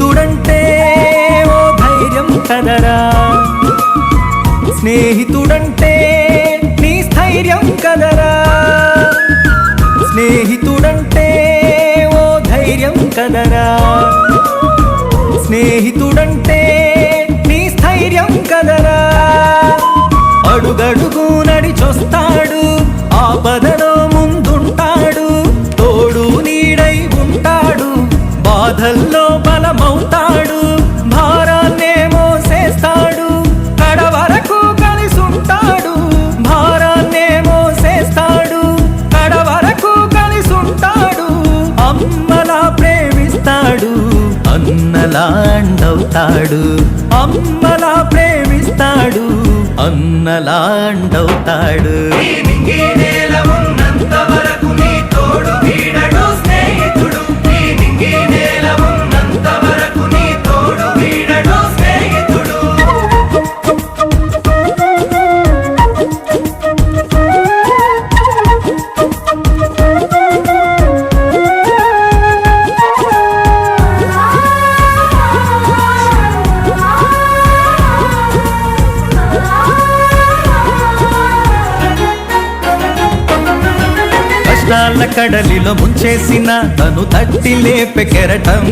స్నేహితుడంటే ఓ ధైర్యం కదరా. స్నేహితుడంటే నీ స్థైర్యం కదరా. స్నేహితుడంటే ఓ ధైర్యం కదరా. స్నేహితుడంటే అన్నలాండవుతాడు. అమ్మలా ప్రేమిస్తాడు. అన్నలా కష్టాల కడలిలో ముంచేసిన తను తట్టి లేపె కెరటం.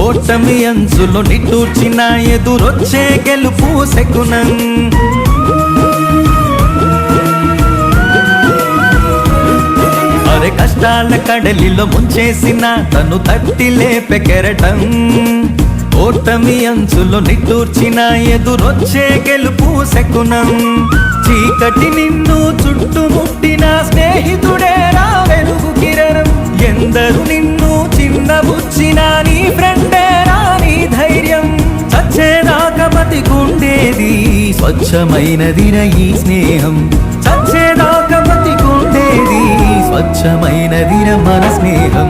ఓటమి అంచులో నిట్టూర్చిన ఎదురొచ్చే గెలుపు శకునం. అరే కష్టాల కడలిలో ముంచేసిన తను తట్టి లేపె కెరటం. ఓటమి అంచులో నిట్టూర్చిన ఎదురొచ్చే గెలుపు శకునం. చీకటి నిన్ను చుట్టుముట్టిన స్నేహితుడు నీ ఫ్రెండే రా నీ ధైర్యం. చచ్చేదాకా బతికుండేది స్వచ్ఛమైనదిర ఈ స్నేహం. చచ్చేదాకా బతికుండేది స్వచ్ఛమైనదిర మన స్నేహం.